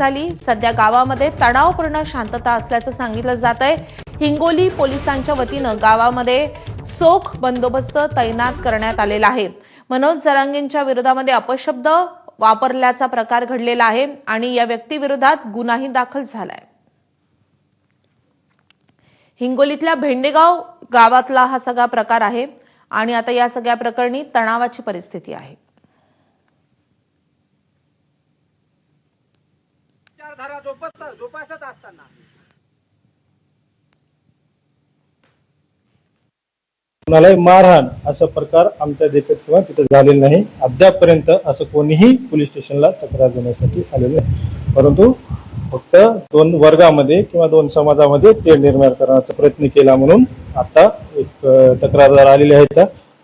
झाली सध्या गावामध्ये तणावपूर्ण शांतता असल्याचं सांगितलं जात आहे. हिंगोली पोलिसांच्या वतीनं गावामध्ये चोख बंदोबस्त तैनात करण्यात आलेला आहे. मनोज जरांगेंच्या विरोधामध्ये अपशब्द वापरल्याचा प्रकार घडलेला आहे आणि या व्यक्तीविरोधात गुन्हाही दाखल झालाय. हिंगोलीतल्या भेंडेगाव गावातला हा सगळा प्रकार आहे आणि आता या सगळ्या प्रकरणी तणावाची परिस्थिती आहे. विचारधारा जोपासता झोपासत असताना. कुणालाही मारहाण असा प्रकार आमच्या देशात किंवा तिथे झालेला नाही. अद्यापपर्यंत असं कोणीही पोलीस स्टेशनला तक्रार देण्यासाठी आलेलं नाही. परंतु फक्त दोन वर्गामध्ये किंवा दोन समाजामध्ये ते निर्माण करण्याचा प्रयत्न केला म्हणून आता एक तक्रारदार आलेले आहेत.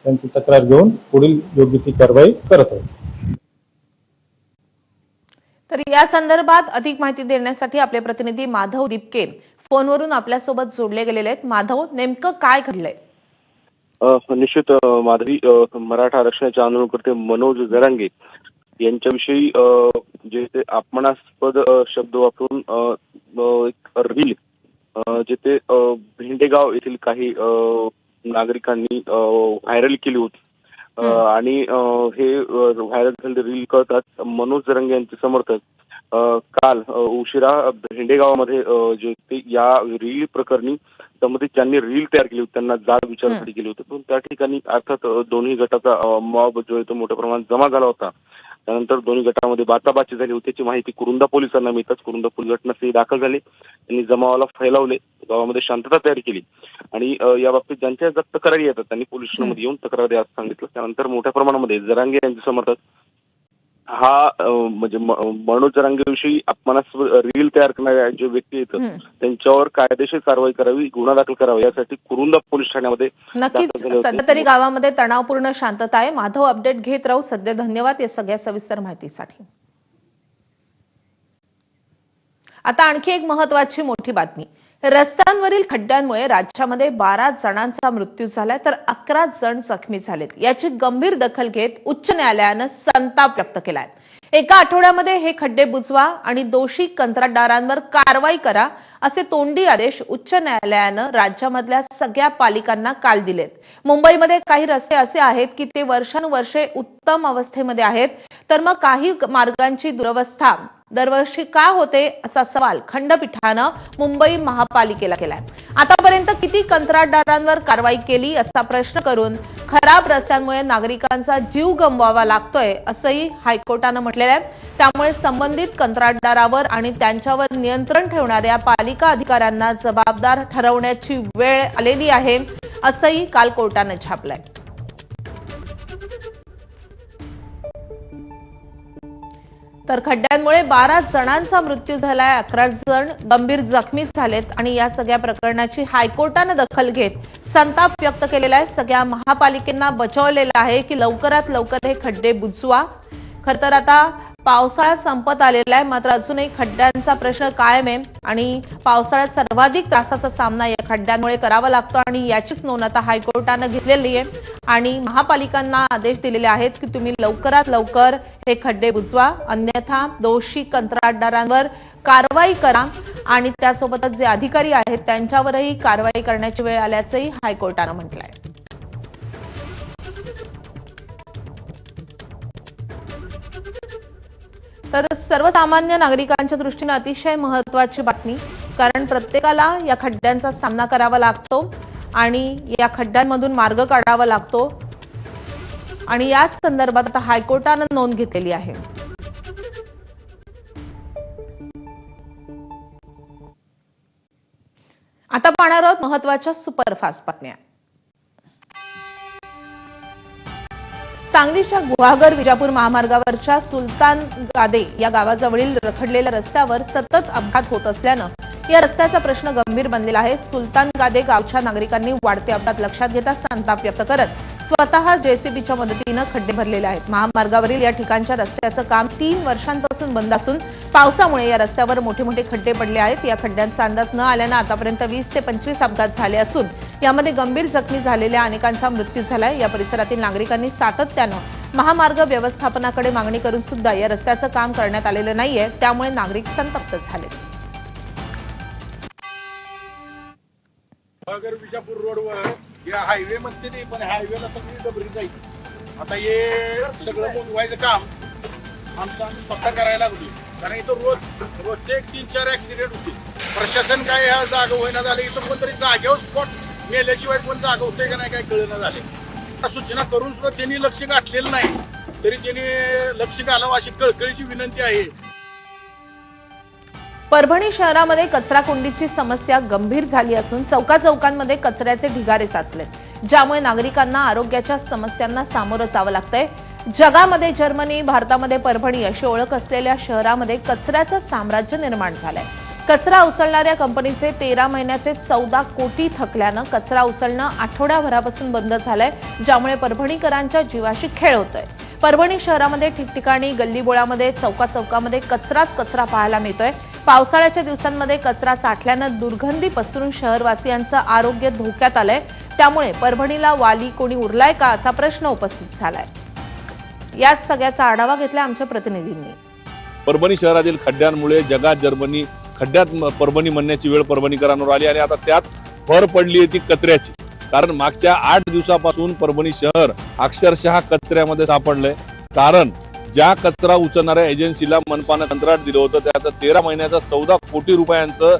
त्यांची तक्रार घेऊन पुढील योग्य ती कारवाई करत आहे तर या संदर्भात अधिक माहिती देण्यासाठी आपले प्रतिनिधी माधव दिपके फोनवरून आपल्यासोबत जोडले गेलेले आहेत. माधव नेमकं काय घडलंय? निश्चित माधवी मराठा आरक्षणाचे आंदोलनकर्ते मनोज जरांगे यांच्याविषयी जे ते अपमानास्पद शब्द वापरून एक रील जे ते भेंडेगाव येथील काही नागरिकांनी व्हायरल केली होती. आणि हे व्हायरल झालेले रील कळतात मनोज जरांगे यांचे समर्थक काल उशिरा भेंडेगावामध्ये अ, जे ते या रील प्रकरणी त्यामध्ये ज्यांनी रील तयार केली होती. त्यांना जाब विचारण्यासाठी गेले होते. पण त्या ठिकाणी अर्थात दोन्ही गटाचा मॉब जो आहे तो मोठ्या प्रमाणात जमा झाला होता. त्यानंतर दोन्ही गटामध्ये बाचाबाची झाली. होती त्याची माहिती कुरुंदा पोलिसांना मिळताच. कुरुंदा पोलीस घटनास्थळी दाखल झाले. त्यांनी जमावाला फैलावले गावामध्ये शांतता तयार केली. आणि या बाबतीत ज्यांच्या ज्या तक्रारी येतात त्यांनी पोलीस स्टेशनमध्ये येऊन तक्रार आज सांगितलं त्यानंतर मोठ्या प्रमाणामध्ये जरांगे यांचे समर्थक हा म्हणजे मनोज जरांगेविषयी अपमानास्पद रील तयार करणाऱ्या जे व्यक्ती हं. त्यांच्यावर कायदेशीर कारवाई करावी गुन्हा दाखल करावा यासाठी कुरुंदा पोलीस ठाण्यामध्ये नक्कीच. सध्या तरी गावामध्ये तणावपूर्ण शांतता आहे. माधव अपडेट घेत राहू. सध्या धन्यवाद या सगळ्या सविस्तर माहितीसाठी. आता आणखी एक महत्वाची मोठी बातमी. रस्त्यांवरील खड्ड्यांमुळे राज्यामध्ये बारा जणांचा मृत्यू झालाय तर अकरा जण जखमी झालेत. याची गंभीर दखल घेत उच्च न्यायालयानं संताप व्यक्त केलाय. एका आठवड्यामध्ये हे खड्डे बुजवा आणि दोषी कंत्राटदारांवर कारवाई करा असे तोंडी आदेश उच्च न्यायालयानं राज्यामधल्या सगळ्या पालिकांना काल दिलेत. मुंबईमध्ये काही रस्ते असे आहेत की ते वर्षानुवर्षे उत्तम अवस्थेमध्ये आहेत तर मग काही मार्गांची दुरवस्था दरवर्षी का होते असा सवाल खंडपीठानं मुंबई महापालिकेला केलाय. आतापर्यंत किती कंत्राटदारांवर कारवाई केली असा प्रश्न करून खराब रस्त्यांमुळे नागरिकांचा जीव गमवावा लागतोय असंही हायकोर्टानं म्हटलेलं आहे. त्यामुळे संबंधित कंत्राटदारावर आणि त्यांच्यावर नियंत्रण ठेवणाऱ्या पालिका अधिकाऱ्यांना जबाबदार ठरवण्याची वेळ आलेली आहे असंही काल कोर्टानं छापलंय. तर खड्ड्यांमुळे बारा जणांचा मृत्यू झालाय. अकरा जण गंभीर जखमी झालेत आणि या सगळ्या प्रकरणाची हायकोर्टानं दखल घेत संताप व्यक्त केलेला आहे. सगळ्या महापालिकेंना बचावलेलं आहे की लवकरात लवकर हे खड्डे बुजवा. खर तर आता पावसाळा संपत आलेला आहे. मात्र अजूनही खड्ड्यांचा प्रश्न कायम आहे आणि पावसाळ्यात सर्वाधिक त्रासाचा सामना या खड्ड्यांमुळे करावा लागतो आणि याचीच नोंद आता हायकोर्टानं घेतलेली आहे. आणि महापालिकांना आदेश दिलेले आहेत की तुम्ही लवकरात लवकर हे खड्डे बुजवा. अन्यथा दोषी कंत्राटदारांवर कारवाई करा आणि त्यासोबतच जे अधिकारी आहेत त्यांच्यावरही कारवाई करण्याची वेळ आल्याचंही हायकोर्टानं म्हटलंय. तर सर्वसामान्य नागरिकांच्या दृष्टीनं अतिशय महत्वाची बातमी कारण प्रत्येकाला या खड्ड्यांचा सामना करावा लागतो आणि या खड्ड्यांमधून मार्ग काढावा लागतो. आणि याच संदर्भात आता हायकोर्टानं नोंद घेतलेली आहे. आता पाहणार आहोत महत्त्वाच्या सुपरफास्ट बातम्या. सांगलीच्या गुहागर विजापूर महामार्गावरच्या सुलतान गादे या गावाजवळील रखडलेल्या रस्त्यावर सतत अपघात होत असल्यानं या रस्त्याचा प्रश्न गंभीर बनलेला आहे. सुलतान गादे गावच्या नागरिकांनी वाढते अपघात लक्षात घेता संताप व्यक्त करत स्वतः जेसीबीच्या मदतीनं खड्डे भरलेले आहेत. महामार्गावरील या ठिकाणच्या रस्त्याचं काम तीन वर्षांपासून बंद असून पावसामुळे या रस्त्यावर मोठे मोठे खड्डे पडले आहेत. या खड्ड्यांचा अंदाज न आल्यानं आतापर्यंत वीस ते पंचवीस अपघात झाले असून यामध्ये गंभीर जखमी झालेल्या अनेकांचा मृत्यू झालाय. या परिसरातील नागरिकांनी सातत्यानं महामार्ग व्यवस्थापनाकडे मागणी करून सुद्धा या रस्त्याचं काम करण्यात आलेलं नाहीये. त्यामुळे नागरिक संतप्त झाले विजापूर रोडवर या हायवे म्हणते नाही पण हायवेला सगळी डबरी जाईल. आता हे सगळं मोजवायचं काम आमचं आम्ही स्वतः करायला लागलो कारण इथं रोज रोजचे एक तीन चार ऍक्सिडेंट होते. प्रशासन काय ह्या जागा होईना झाले इथं कोणतरी जागेवर स्पॉट मेल्याशिवाय कोण जागा होते का नाही काय कळेना झाले. त्या सूचना करून सुद्धा त्यांनी लक्ष गाठलेलं नाही. तरी त्यांनी लक्ष घालावं अशी कळकळीची विनंती आहे. परभणी शहरामध्ये कचरा कुंडीची समस्या गंभीर झाली असून चौका चौकांमध्ये कचऱ्याचे ढिगारे साचले. ज्यामुळे नागरिकांना आरोग्याच्या समस्यांना सामोरं जावं लागतंय. जगामध्ये जर्मनी भारतामध्ये परभणी अशी ओळख असलेल्या शहरामध्ये कचऱ्याचं साम्राज्य निर्माण झालंय. कचरा उचलणाऱ्या कंपनीचे तेरा महिन्याचे चौदा कोटी थकल्यानं कचरा उचलणं आठवड्याभरापासून बंद झालंय ज्यामुळे परभणीकरांच्या जीवाशी खेळ होतोय. परभणी शहरामध्ये ठिकठिकाणी गल्लीबोळामध्ये चौका चौकामध्ये कचराच कचरा पाहायला मिळतोय. पावसाळ्याच्या दिवसांमध्ये कचरा साठल्यानं दुर्गंधी पसरून शहरवासियांचं आरोग्य धोक्यात आलंय. त्यामुळे परभणीला वाली कोणी उरलाय का असा प्रश्न उपस्थित झालाय. याच सगळ्याचा आढावा घेतला आमच्या प्रतिनिधींनी. परभणी शहरातील खड्ड्यांमुळे जगात जर्मनी खड्ड्यात परभणी म्हणण्याची वेळ परभणीकरांवर आली आणि आता त्यात भर पडली आहे ती कचऱ्याची. कारण मागच्या आठ दिवसापासून परभणी शहर अक्षरशः कचऱ्यामध्ये सापडलंय. कारण ज्या कचरा उचलणाऱ्या एजन्सीला मनपानं कंत्राट दिलं होतं त्याचं तेरा महिन्याचं चौदा कोटी रुपयांचं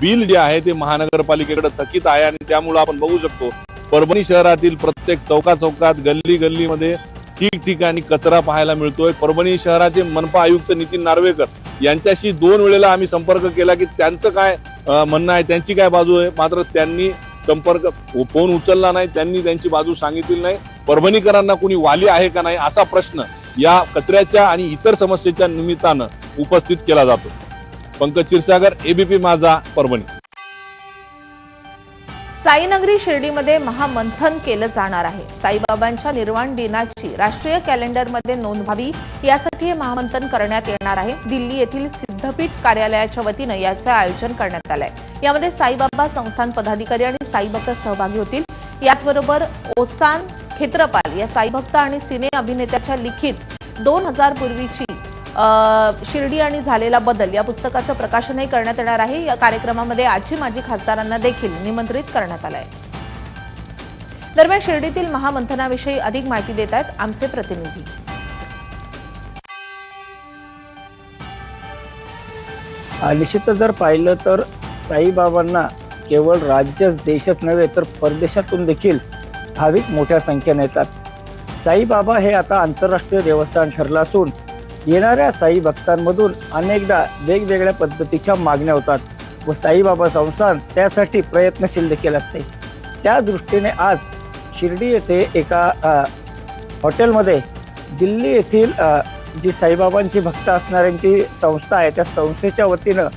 बिल जे आहे ते महानगरपालिकेकडे थकीत आहे आणि त्यामुळं आपण बघू शकतो परभणी शहरातील प्रत्येक चौका चौकात गल्ली गल्लीमध्ये ठिकठिकाणी कचरा पाहायला मिळतोय. परभणी शहराचे मनपा आयुक्त नितीन नार्वेकर यांच्याशी दोन वेळेला आम्ही संपर्क केला की त्यांचं काय म्हणणं आहे त्यांची काय बाजू आहे? मात्र त्यांनी संपर्क फोन उचलला नाही त्यांनी त्यांची बाजू सांगितली नाही. परभणीकरांना कुणी वाली आहे का नाही असा प्रश्न या कचऱ्याच्या आणि इतर समस्येच्या निमित्तानं उपस्थित केला जातो. पंकज क्षीरसागर एबीपी माझा परभणी. साईनगरी शिर्डीमध्ये महामंथन केलं जाणार आहे. साईबाबांच्या निर्वाण दिनाची राष्ट्रीय कॅलेंडरमध्ये नोंद व्हावी यासाठी हे महामंथन करण्यात येणार आहे. दिल्ली येथील सिद्धपीठ कार्यालयाच्या वतीनं याचं आयोजन करण्यात आलंय. यामध्ये साईबाबा संस्थान पदाधिकारी आणि साईभक्त सहभागी होतील. याचबरोबर ओसान खेत्रपाल या साईभक्त आणि सिने अभिनेत्याच्या लिखित दोन हजार पूर्वीची शिर्डी आणि झालेला बदल या पुस्तकाचं प्रकाशनही करण्यात येणार आहे. या कार्यक्रमामध्ये आजी माजी खासदारांना देखील निमंत्रित करण्यात आलं आहे दरम्यान शिर्डीतील महामंथनाविषयी अधिक माहिती देत आहेत आमचे प्रतिनिधी. आ, निश्चितच जर पाहिलं तर साईबाबांना केवळ राज्यच देशच नव्हे तर परदेशातून देखील भाविक मोठ्या संख्येने येतात. साईबाबा हे आता आंतरराष्ट्रीय देवस्थान ठरलं असून येणाऱ्या साई भक्तांमधून अनेकदा वेगवेगळ्या पद्धतीच्या मागण्या होतात व साईबाबा संस्थान त्यासाठी प्रयत्नशील देखील असते. त्या दृष्टीने आज शिर्डी येथे एका हॉटेलमध्ये दिल्ली येथील जी साईबाबांची भक्त असणाऱ्यांची संस्था आहे त्या संस्थेच्या वतीनं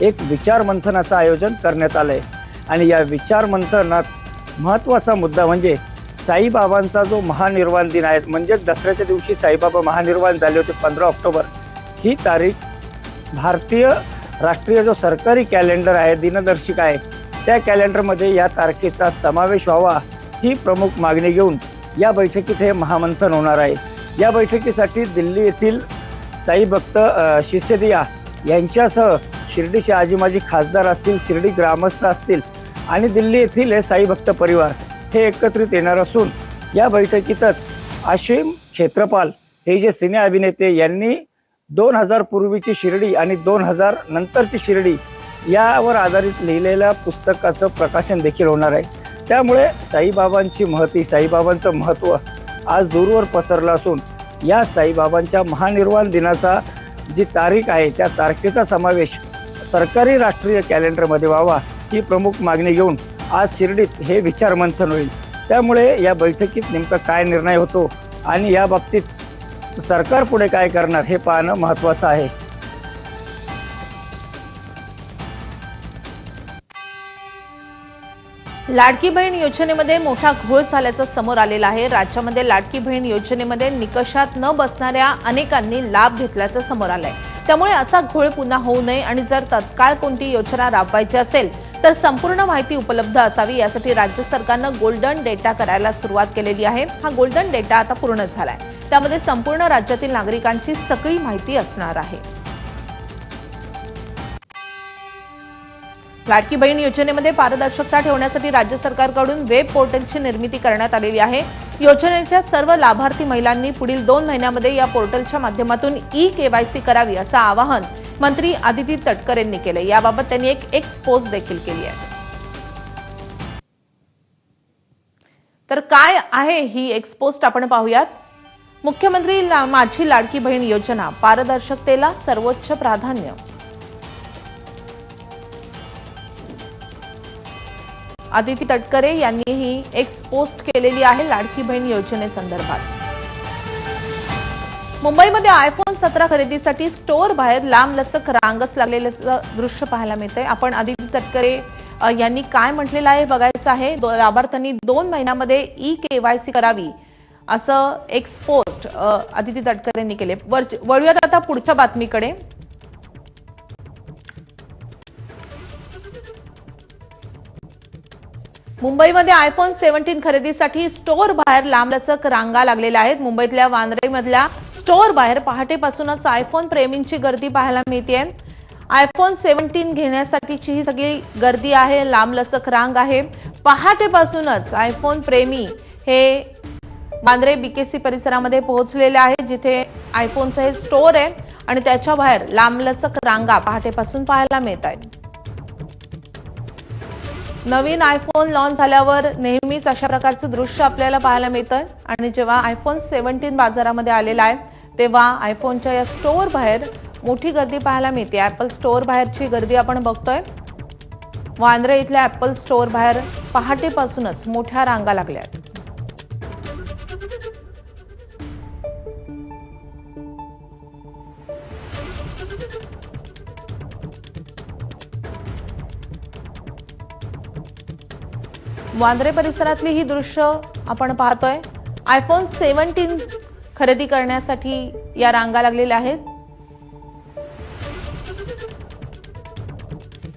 एक विचार मंथनाचं आयोजन करण्यात आलं आहे आणि या विचार मंथनात महत्त्वाचा मुद्दा म्हणजे साईबाबांचा जो महानिर्वाण दिन आहे म्हणजे दसऱ्याच्या दिवशी साईबाबा महानिर्वाण झाले होते पंधरा ऑक्टोबर. ही तारीख भारतीय राष्ट्रीय जो सरकारी कॅलेंडर आहे दिनदर्शिका आहे त्या कॅलेंडरमध्ये या तारखेचा समावेश व्हावा ही प्रमुख मागणी घेऊन या बैठकीत हे महामंथन होणार आहे. या बैठकीसाठी दिल्ली येथील साई भक्त अ, शिष्यदिया यांच्यासह शिर्डीचे आजी माजी खासदार असतील शिर्डी ग्रामस्थ असतील आणि दिल्ली येथील हे साई भक्त परिवार हे एकत्रित येणार असून या बैठकीतच आशिम क्षेत्रपाल हे जे सिने अभिनेते यांनी दोन हजार पूर्वीची शिर्डी आणि दोन हजार नंतरची शिर्डी यावर आधारित लिहिलेल्या पुस्तकाचं प्रकाशन देखील होणार आहे. त्यामुळे साईबाबांची महती साईबाबांचं महत्त्व आज दूरवर पसरलं असून या साईबाबांच्या महानिर्वाण दिनाचा जी तारीख आहे त्या तारखेचा समावेश सरकारी राष्ट्रीय कॅलेंडरमध्ये व्हावा ही प्रमुख मागणी घेऊन आज शिर्डीत हे विचारमंथन होईल. त्यामुळे या बैठकीत नेमका काय निर्णय होतो आणि या बाबतीत सरकार पुढे काय करणार हे पाहणं महत्वाचं आहे. लाडकी बहीण योजनेमध्ये मोठा घोळ झाल्याचं समोर आलेलं आहे. राज्यामध्ये लाडकी बहीण योजनेमध्ये निकषात न बसणाऱ्या अनेकांनी लाभ घेतल्याचं समोर आलंय. त्यामुळे असा घोळ पुन्हा होऊ नये आणि जर तत्काळ कोणती योजना राबवायची असेल तर संपूर्ण माहिती उपलब्ध असावी यासाठी राज्य सरकारनं गोल्डन डेटा करायला सुरुवात केलेली आहे. हा गोल्डन डेटा आता पूर्ण झालाय. त्यामध्ये संपूर्ण राज्यातील नागरिकांची सगळी माहिती असणार आहे. लाडकी बहीण योजनेमध्ये पारदर्शकता ठेवण्यासाठी राज्य सरकारकडून वेब पोर्टलची निर्मिती करण्यात आलेली आहे. योजनेच्या सर्व लाभार्थी महिलांनी पुढील दोन महिन्यामध्ये या पोर्टलच्या माध्यमातून ई केवायसी करावी असं आवाहन मंत्री आदिती तटकर यांनी केलं याबाबत त्यांनी एक एक्स पोस्ट देखील केली आहे. तर काय आहे ही एक्स पोस्ट आपण पाहूयात. मुख्यमंत्री ला- माझी लाडकी बहीण योजना पारदर्शकतेला सर्वोच्च प्राधान्य. आदिती तटकरे यांनी ही एक्स पोस्ट केलेली आहे लाडकी बहीण योजनेसंदर्भात मुंबईमध्ये आयफोन सतरा खरेदीसाठी स्टोअर बाहेर लांब लचक रांगच लागलेल्याचं दृश्य पाहायला मिळतंय. आपण आदिती तटकरे यांनी काय म्हटलेलं आहे बघायचं आहे. लाभार्थ्यांनी दोन महिन्यामध्ये ई केवायसी करावी असं एक्स पोस्ट अ, आदिती यांनी केले वर- वळूयात आता पुढच्या बातमीकडे. मुंबईमध्ये आयफोन सेव्हन्टीन खरेदीसाठी स्टोअर बाहेर लांबलचक रांगा लागलेल्या आहेत. मुंबईतल्या वांद्रेमधल्या स्टोअर बाहेर पहाटेपासूनच आयफोन प्रेमींची गर्दी पाहायला मिळते आयफोन सेव्हन्टीन घेण्यासाठीची ही सगळी गर्दी आहे लांबलचक रांग आहे. पहाटेपासूनच आयफोन प्रेमी हे बांद्रे बीकेसी परिसरामध्ये पोहोचलेले आहे जिथे आयफोनचं हे स्टोअर आहे आणि त्याच्या बाहेर लांबलचक रांगा पहाटेपासून पाहायला मिळत आहेत नवीन आयफोन लॉन्च झाल्यावर नेहमीच अशा प्रकारचं दृश्य आपल्याला पाहायला मिळतं आणि जेव्हा आयफोन सेव्हन्टीन बाजारामध्ये आलेला आहे तेव्हा आयफोनच्या या स्टोअर बाहेर मोठी गर्दी पाहायला मिळते. ऍपल स्टोअर बाहेरची गर्दी आपण बघतोय. वांद्रे इथल्या ऍपल स्टोअर बाहेर पहाटेपासूनच मोठ्या रांगा लागल्या. आहेत वांद्रे परिसरातली ही दृश्य आपण पाहतोय. आयफोन सेव्हन्टीन खरेदी करण्यासाठी या रांगा लागलेल्या आहेत.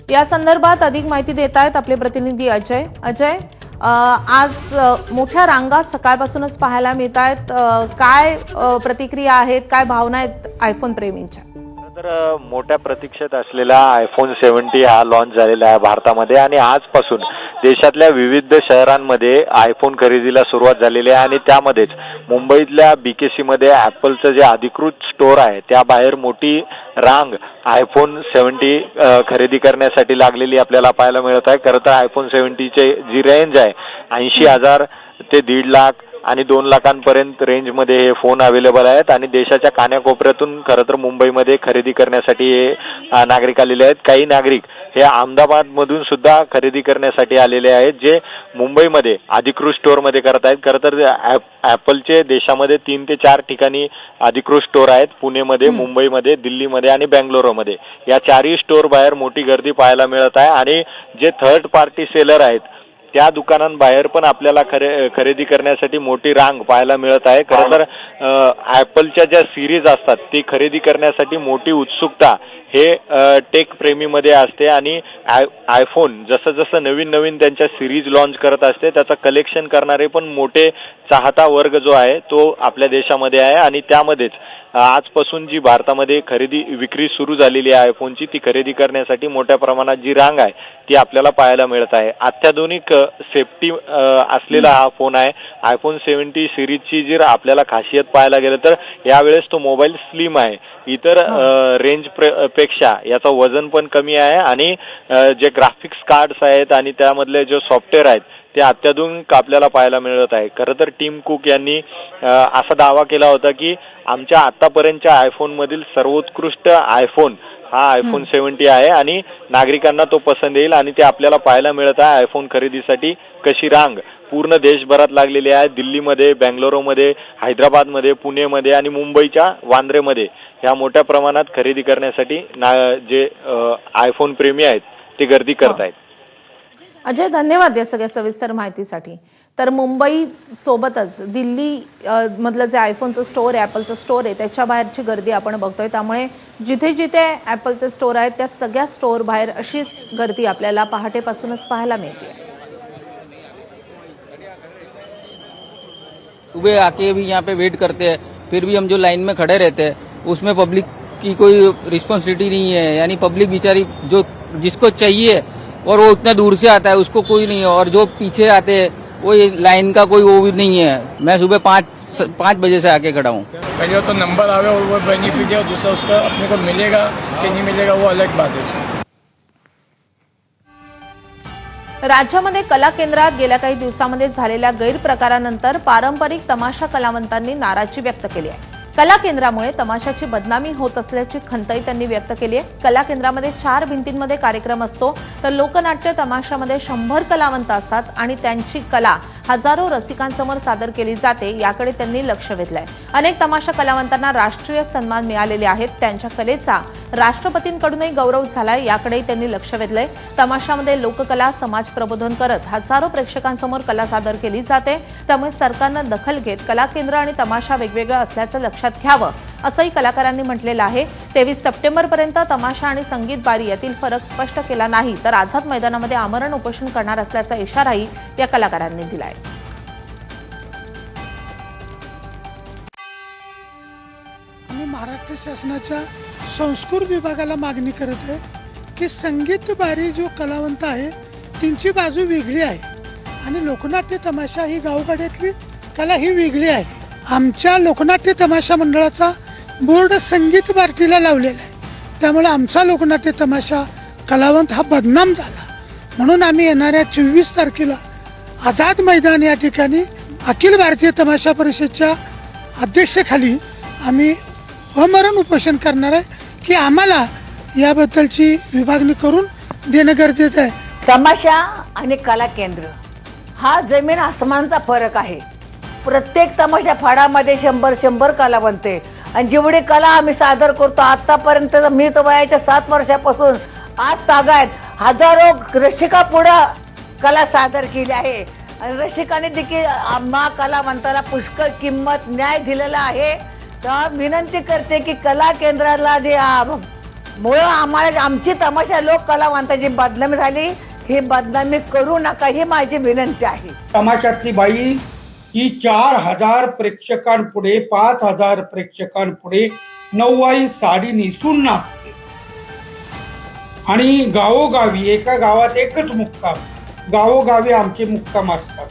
या संदर्भात अधिक माहिती देत आहेत आपले प्रतिनिधी अजय. अजय आज मोठ्या रांगा सकाळपासूनच पाहायला मिळत आहेत. काय प्रतिक्रिया आहेत? काय भावना आहेत आयफोन प्रेमींच्या? तर मोठ्या प्रतीक्षेत असलेला आयफोन सेव्हन्टी हा लॉन्च झालेला आहे भारतामध्ये आणि आजपासून देशातल्या विविध शहरांमध्ये आयफोन खरेदीला सुरुवात झालेली आहे आणि त्यामध्येच मुंबईतल्या बी के सीमध्ये ॲपलचं जे अधिकृत स्टोअर आहे त्याबाहेर मोठी रांग आयफोन सेवन्टी खरेदी करण्यासाठी लागलेली आपल्याला पाहायला मिळत आहे. खरं तर आयफोन सेवन्टीचे जी रेंज आहे ऐंशी हजार ते दीड लाख आणि दोन लाखांपर्यंत रेंजमध्ये हे फोन अवेलेबल आहेत. आणि देशाच्या कान्याकोपऱ्यातून खरं तर मुंबईमध्ये खरेदी करण्यासाठी हे नागरिक आलेले आहेत. काही नागरिक हे अहमदाबादमधून सुद्धा खरेदी करण्यासाठी आलेले आहेत जे मुंबईमध्ये अधिकृत स्टोअरमध्ये करत आहेत. खरं तर ॲप- ॲपलचे देशामध्ये तीन ते चार ठिकाणी अधिकृत स्टोअर आहेत. पुणेमध्ये मुंबईमध्ये दिल्लीमध्ये आणि बँगलोरमध्ये. या चारही स्टोअर बाहेर मोठी गर्दी पाहायला मिळत आहे. आणि जे थर्ड पार्टी सेलर आहेत त्या दुकानांबाहेर पण आपल्याला खरे खरेदी करण्यासाठी मोठी रांग पाहायला मिळत आहे. खरं तर ॲपलच्या ज्या सिरीज असतात ती खरेदी करण्यासाठी मोठी उत्सुकता हे टेक प्रेमीमध्ये असते आणि आय आयफोन जसं जसं नवीन नवीन त्यांच्या सिरीज लॉन्च करत असते त्याचं कलेक्शन करणारे पण मोठे चाहता वर्ग जो आहे तो आपल्या देशामध्ये आहे आणि त्यामध्येच आजपासून जी भारतामध्ये खरेदी विक्री सुरू झालेली आहे आयफोनची ती खरेदी करण्यासाठी मोठ्या प्रमाणात जी रांग आहे ती आपल्याला पाहायला मिळत आहे. अत्याधुनिक सेफ्टी असलेला हा फोन आहे. आयफोन सेव्हन्टी सिरीजची जर आपल्याला खासियत पाहायला गेलं तर यावेळेस तो मोबाईल स्लिम आहे. इतर रेंजपेक्षा याचं वजन पण कमी आहे आणि जे ग्राफिक्स कार्ड्स आहेत आणि त्यामधले जे सॉफ्टवेअर आहेत ते अत्याधुनिक आपल्याला पाहायला मिळत आहे. खरं तर टीम कुक यांनी असा दावा केला होता की आमच्या आतापर्यंतच्या आयफोनमधील सर्वोत्कृष्ट आयफोन हा आयफोन सेव्हन्टी आहे आणि नागरिकांना तो पसंत येईल आणि ते आपल्याला पाहायला मिळत आहे. आयफोन खरेदीसाठी कशी रांग? पूर्ण देशभरात लागलेली आहे. दिल्लीमध्ये बँगलोरमध्ये हैदराबादमध्ये पुणेमध्ये आणि मुंबईच्या वांद्रेमध्ये. ह्या मोठ्या प्रमाणात खरेदी करण्यासाठी ना जे आयफोन प्रेमी आहेत ते गर्दी करत आहेत अजय धन्यवाद या सगळ्या सविस्तर माहितीसाठी. तर मुंबई सोबतच दिल्ली मधलं जे आयफोनचं स्टोअर आहे ॲपलचं स्टोअर आहे त्याच्या बाहेरची गर्दी आपण बघतोय. त्यामुळे जिथे जिथे ॲपलचे स्टोअर आहेत त्या सगळ्या स्टोअर बाहेर अशीच गर्दी आपल्याला पहाटेपासूनच पाहायला मिळते. सुबह आके भी यहाँ पे वेट करते हैं फिर भी हम जो लाइन में खड़े रहते हैं उसमें पब्लिक की कोई रिस्पॉन्सिबिलिटी नहीं है यानी पब्लिक बेचारी जो जिसको चाहिए और वो इतना दूर से आता है उसको कोई नहीं है। और जो पीछे आते हैं वो लाइन का कोई वो भी नहीं है। मैं सुबह पाँच पाँच बजे से आके खड़ा हूँ। पहले तो नंबर आवे और वो बेनिफिट है और दूसरा उसका अपने को मिलेगा कि नहीं मिलेगा वो अलग बात है। राज्यामध्ये कला केंद्रात गेल्या काही दिवसामध्ये झालेल्या गैरप्रकारानंतर पारंपरिक तमाशा कलावंतांनी नाराजी व्यक्त केली आहे. कला केंद्रामुळे तमाशाची बदनामी होत असल्याची खंतही त्यांनी व्यक्त केली आहे. कला केंद्रामध्ये चार भिंतींमध्ये कार्यक्रम असतो. तर लोकनाट्य तमाशामध्ये शंभर कलावंत असतात आणि त्यांची कला हजारो रसिकांसमोर सादर केली जाते याकडे त्यांनी लक्ष वेधलंय. अनेक तमाशा कलावंतांना राष्ट्रीय सन्मान मिळालेले आहेत. त्यांच्या कलेचा राष्ट्रपतींकडूनही गौरव झालाय याकडेही त्यांनी लक्ष वेधलंय. तमाशामध्ये लोककला समाज प्रबोधन करत हजारो प्रेक्षकांसमोर कला सादर केली जाते. त्यामुळे सरकारनं दखल घेत कला केंद्र आणि तमाशा वेगवेगळं असल्याचं लक्षात घ्यावं. असंही कलाकारांनी म्हटलेलं आहे. तेवीस सप्टेंबरपर्यंत तमाशा आणि संगीत बारी यातील फरक स्पष्ट केला नाही तर आझाद मैदानामध्ये आमरण उपोषण करणार असल्याचा इशाराही या कलाकारांनी दिलाय. आम्ही महाराष्ट्र शासनाच्या संस्कृत विभागाला मागणी करत आहे की संगीत बारी जो कलावंत आहे त्यांची बाजू वेगळी आहे. आणि लोकनाट्य तमाशा ही गावगाड्यातली कला ही वेगळी आहे. आमच्या लोकनाट्य तमाशा मंडळाचा बोर्ड संगीत भारतीला लावलेला आहे. त्यामुळे आमचा लोकनाट्य तमाशा कलावंत हा बदनाम झाला. म्हणून आम्ही येणाऱ्या चोवीस तारखेला आझाद मैदान या ठिकाणी अखिल भारतीय तमाशा परिषदच्या अध्यक्षेखाली आम्ही अमरण उपोषण करणार आहे की आम्हाला याबद्दलची विभागणी करून देणं गरजेचं आहे. तमाशा आणि कला केंद्र हा जमीन आसमानचा फरक आहे. प्रत्येक तमाशा फाडामध्ये शंभर शंभर कलावंत आहे. आणि जेवढी कला आम्ही सादर करतो आतापर्यंत मी तर वयाच्या सात वर्षापासून आज तागायत. हजारो रसिका पुढं कला सादर केली आहे. आणि रसिकाने देखील आम्हा कलावंताला पुष्कळ किंमत न्याय दिलेला आहे. तर विनंती करते की कला केंद्राला जे मुळं आम्हाला आमची तमाशा लोक कलावंताची बदनामी झाली. ही बदनामी करू नका ही माझी विनंती आहे. तमाशातली बाई ही चार हजार प्रेक्षकांपुढे पाच हजार प्रेक्षकांपुढे नऊवारी साडी नेसून नाचते. आणि गावोगावी एका गावात एकच मुक्काम. गावोगावी आमचे मुक्काम असतात.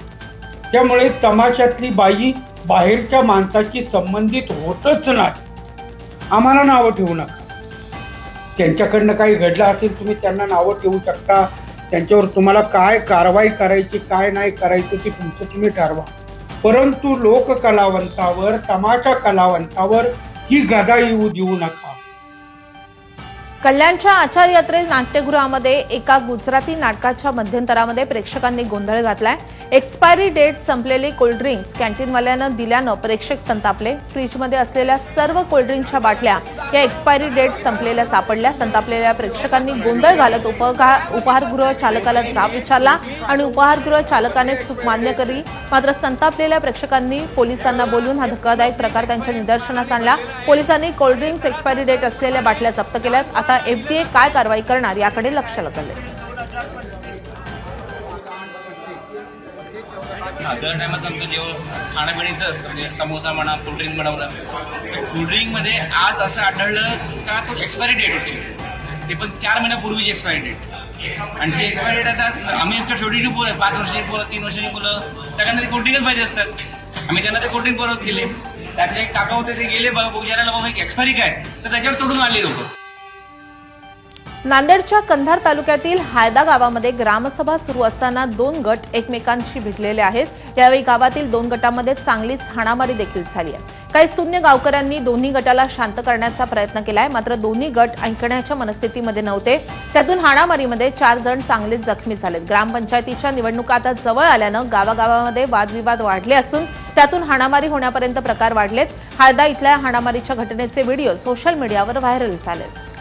त्यामुळे तमाशातली बाई बाहेरच्या माणसाची संबंधित होतच नाही. आम्हाला नावं ठेवू नका. त्यांच्याकडनं काही घडलं असेल तुम्ही त्यांना नावं ठेवू शकता. त्यांच्यावर तुम्हाला काय कारवाई करायची काय नाही करायचं ते तुमचं तुम्ही ठरवा. परंतु लोक कलावंतावर तमाशा कलावंतावर ही गदा येऊ देऊ नका. कल्याणच्या आचार यात्रेत नाट्यगृहामध्ये एका गुजराती नाटकाच्या मध्यंतरामध्ये प्रेक्षकांनी गोंधळ घातलाय. एक्सपायरी डेट संपलेली कोल्ड्रिंक्स कॅन्टीनवाल्यानं दिल्यानं प्रेक्षक संतापले. फ्रीजमध्ये असलेल्या सर्व कोल्ड्रिंकच्या बाटल्या या एक्सपायरी डेट संपलेल्या सापडल्या. संतापलेल्या प्रेक्षकांनी गोंधळ घालत उपहारगृह चालकाला जाब विचारला आणि उपहारगृह चालकाने चूक मान्य केली मात्र संतापलेल्या प्रेक्षकांनी पोलिसांना बोलून हा धक्कादायक प्रकार त्यांच्या निदर्शनास आणला. पोलिसांनी कोल्ड्रिंक्स एक्सपायरी डेट असलेल्या बाटल्या जप्त केल्यात. आता एफडीए काय कारवाई करणार याकडे लक्ष लागले दर टायमात आमचं जेवण खाण्यापिण्याचं असतं म्हणजे समोसा म्हणा कोल्ड्रिंक बनवणं कोल्ड्रिंकमध्ये आज असं आढळलं का तो एक्सपायरी डेट होती? ते पण चार महिन्यापूर्वीची एक्सपायरी डेट आणि ती एक्सपायरी डेट आता आम्ही आमच्या छोटीची पोरं पाच वर्षाची पोरं तीन वर्षाची मुलं सगळ्यांना ते कोल्ड्रिंकच पाहिजे असतात. आम्ही त्यांना ते कोल्ड्रिंक बनवत गेले त्यातले एक काका होते ते गेले बघ विचारायला बाबा एक्सपायरी काय? तर त्याच्यावर तोडून आले लोक. नांदेडच्या कंधार तालुक्यातील हायदा गावामध्ये ग्रामसभा सुरू असताना दोन गट एकमेकांशी भिडलेले आहेत. यावेळी गावातील दोन गटांमध्ये चांगलीच हाणामारी देखील झाली आहे. काही शून्य गावकऱ्यांनी दोन्ही गटाला शांत करण्याचा प्रयत्न केलाय. मात्र दोन्ही गट ऐकण्याच्या मनस्थितीमध्ये नव्हते. त्यातून हाणामारीमध्ये चार जण चांगलेच जखमी झालेत. ग्रामपंचायतीच्या निवडणुका आता जवळ आल्यानं गावागावामध्ये वादविवाद वाढले असून त्यातून हाणामारी होण्यापर्यंत प्रकार वाढलेत. हायदा इथल्या हाणामारीच्या घटनेचे व्हिडिओ सोशल मीडियावर व्हायरल झालेत.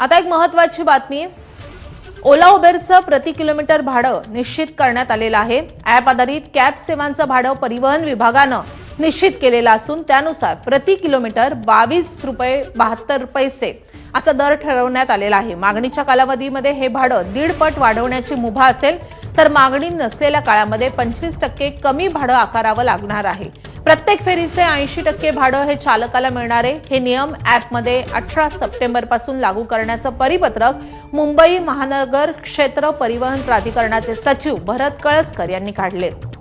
आता एक महत्वाची बातमी. ओला उबेरचं प्रति किलोमीटर भाडं निश्चित करण्यात आलेलं आहे. ॲप आधारित कॅब सेवांचं भाडं परिवहन विभागानं निश्चित केलेलं असून त्यानुसार प्रति किलोमीटर बावीस रुपये बहात्तर पैसे असा दर ठरवण्यात आलेला आहे. मागणीच्या कालावधीमध्ये हे भाडं दीडपट वाढवण्याची मुभा असेल तर मागणी नसलेल्या काळामध्ये पंचवीस टक्के कमी भाडं आकारावं लागणार आहे. प्रत्येक फेरीचे ऐंशी टक्के भाडं हे चालकाला मिळणारे. हे नियम ॲपमध्ये अठरा सप्टेंबरपासून लागू करण्याचं परिपत्रक मुंबई महानगर क्षेत्र परिवहन प्राधिकरणाचे सचिव भरत कळसकर यांनी काढलेत.